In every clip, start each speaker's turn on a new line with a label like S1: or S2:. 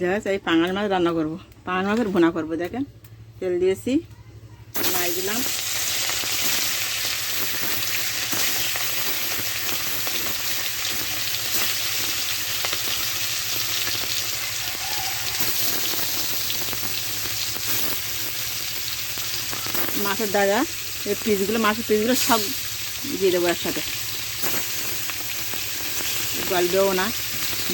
S1: জাহাজ এই পাঙাল মাছ রান্না করব। পাঙাল মাছের ভুনা করব, দেখেন। তেল দিয়েছি লাই দিলাম। মাছের দাগা এই পিসগুলো, মাছের পিসগুলো সব দিয়ে দেবো একসাথে। গলবেও না,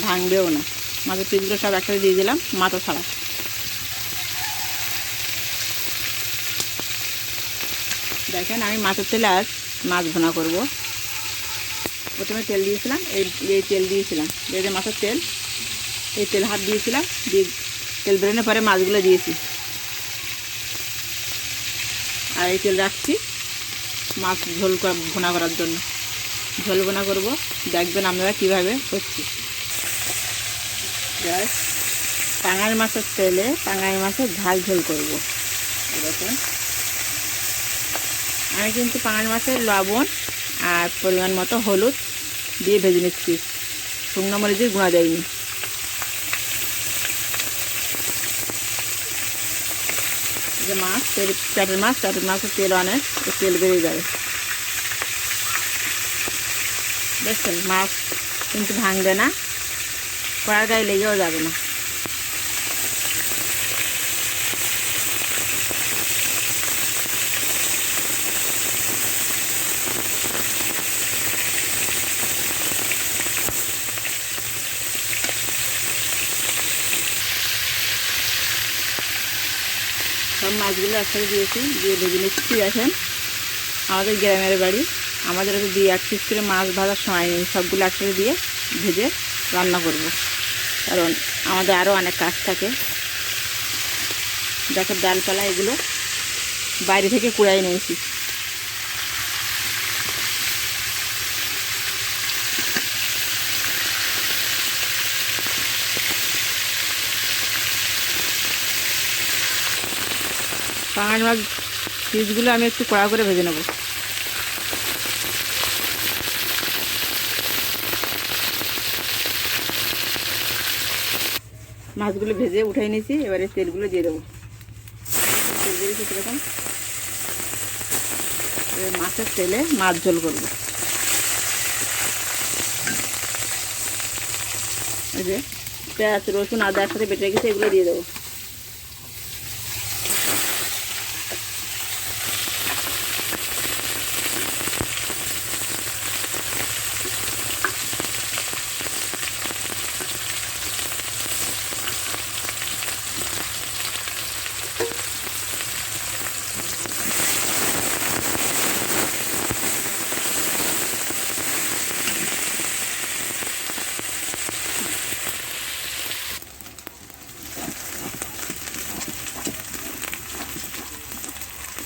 S1: ভাঙবেও না। মাছের পিসগুলো সব একসাথে দিয়ে দিলাম মাথা ছাড়া। দেখেন আমি মাছের তেলে আজ মাছ ভোনা করব। প্রথমে তেল দিয়েছিলাম, এই এই তেল দিয়েছিলাম, এই যে মাছের তেল, এই তেল হাত দিয়েছিলাম, দিয়ে তেল বেরোনোর পরে মাছগুলো দিয়েছি। আর এই তেল রাখছি মাছ ঝোল ভুনা করার জন্য। ঝোল ভুনা করব, দেখবেন আপনারা কীভাবে করছি জাস্ট টাঙাল মাছের তেলে টাঙাল মাছের ঝাল ঝোল করব। দেখুন। আমি কিন্তু পাঙাল মাছের লবণ আর পরিমাণ মতো হলুদ দিয়ে ভেজে নিচ্ছি। শুকনো মরিচের গুঁড়া দেয়নি। যে মাছ, তেল, চাটের মাছ, চাটের মাছের তেল অনেক তেল বেরিয়ে যাবে। দেখছেন, মাছ কিন্তু ভাঙবে না। কড়ার গায়ে লেগেও যাবে না। সব মাছগুলো একসাথে দিয়েছি, দিয়ে ভেজে নিচ্ছি দেখেন আমাদের গ্রামের বাড়ি। আমাদের দিয়ে এক পিস করে মাছ ভাজার সময় নেই। সবগুলো একসাথে দিয়ে ভেজে রান্না করব। কারণ আমাদের আরও অনেক কাজ থাকে। দেখো ডালপালা এগুলো বাইরে থেকে কুড়াই নিয়েছি। পাঙাশ মাছ পিসগুলো আমি একটু কড়া করে ভেজে নেব। মাছগুলো ভেজে উঠাই নিয়েছি, এবারে তেলগুলো দিয়ে দেবো। তেল দিয়েছি সেরকম মাছের তেলে মাছ ঝোল করব। এই যে পেঁয়াজ, রসুন, আদা একসাথে বেটে গেছে এগুলো দিয়ে দেবো।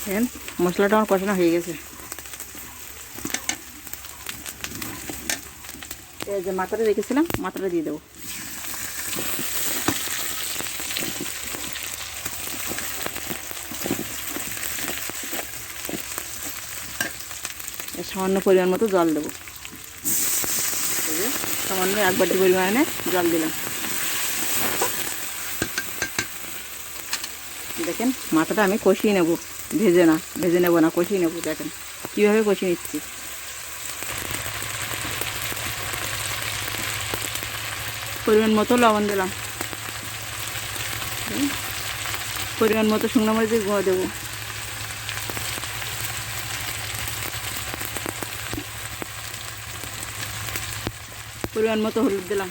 S1: দেখেন, মশলাটা আমার কষানো হয়ে গেছে। এই যে মাথাটা রেখেছিলাম, মাথাটা দিয়ে দেবো। সামান্য পরিমাণ মতো জল দেবো। সামান্য এক বাটি পরিমাণে জল দিলাম। দেখেন, মাথাটা আমি কষিয়ে নেব। ভেজে না, ভেজে নেব না, কষিয়ে নেব দেখেন। কীভাবে কষিয়ে নিচ্ছি? পরিমাণ মতো লবণ দিলাম। পরিমাণ মতো শুকনো মরিচের গুঁড়ো দেবো। পরিমাণ মতো হলুদ দিলাম।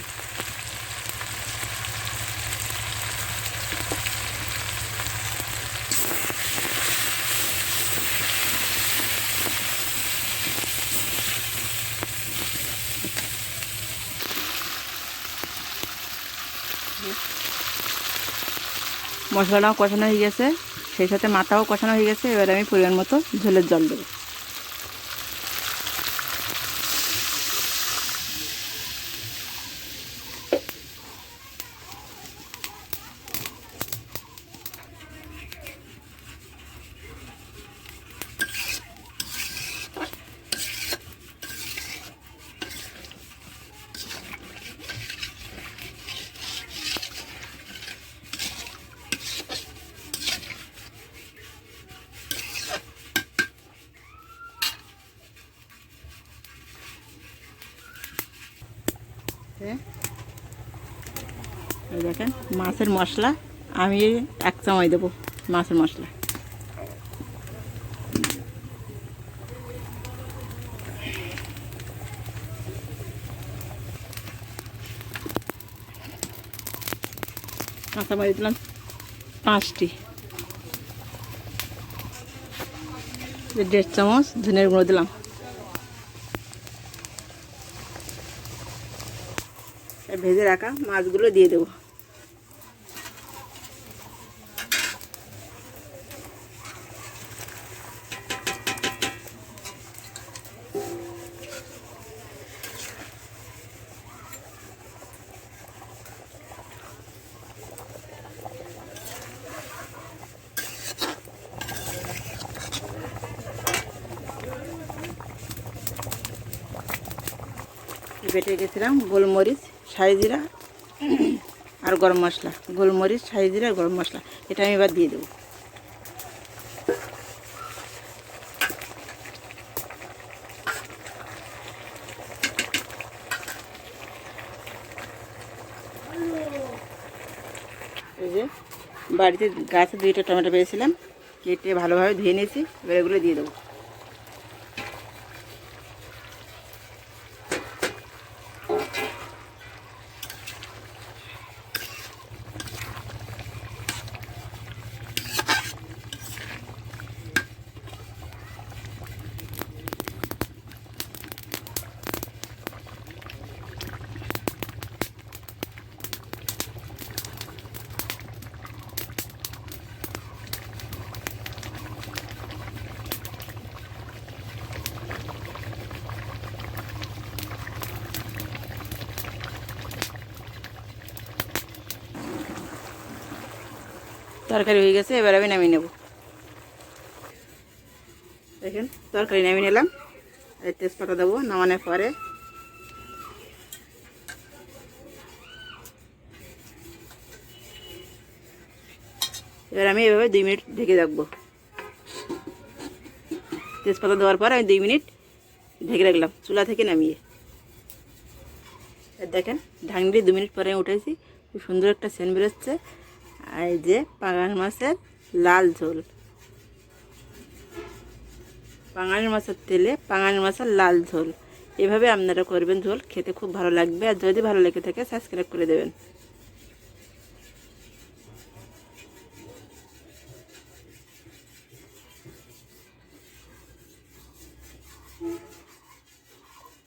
S1: মশলাটাও কষানো হয়ে গেছে, সেই সাথে মাথাও কষানো হয়ে গেছে, এবার আমি পরিমাণ মতো ঝোলের জল দেবো। এই দেখেন, মাছের মশলা। আমি এক চামচ দেবো মাছের মশলা। কাঁচামরিচ দিলাম পাঁচটি। দেড় চামচ ধনের গুঁড়ো দিলাম। ভেজে রাখা মাছগুলো দিয়ে দেবো। বেটে গেছিলাম গোলমরিচ। সাই জিরা আর গরম মশলা, গোলমরিচ সাই জিরা আর গরম মশলা, এটা আমি এবার দিয়ে দেবো। যে বাড়িতে গাছে দুইটা টমেটো পেয়েছিলাম কেটে ভালোভাবে ধুয়ে নিয়েছি, এবার এগুলো দিয়ে দেবো। তরকারি হয়ে গেছে, এবার আমি নামিয়ে নেব। দেখেন, তরকারি নামিয়ে নিলাম। এই তেজপাতা দেবো নামানোর পরে। এবার আমি এভাবে দুই মিনিট ঢেকে রাখব। তেজপাতা দেওয়ার পর আমি দুই মিনিট ঢেকে রাখলাম, চুলা থেকে নামিয়ে। দেখেন, ঢাকনি দু মিনিট পরে আমি উঠেছি খুব সুন্দর একটা সেন বেরোচ্ছে। আর এই যে পাঙাল মাছের লাল ঝোল। পাঙাল মাছের তেলে পাঙাল মাছের লাল ঝোল। এভাবে আপনারা করবেন ঝোল, খেতে খুব ভালো লাগবে। আর যদি ভালো লেগে থাকে সাবস্ক্রাইব করে দেবেন।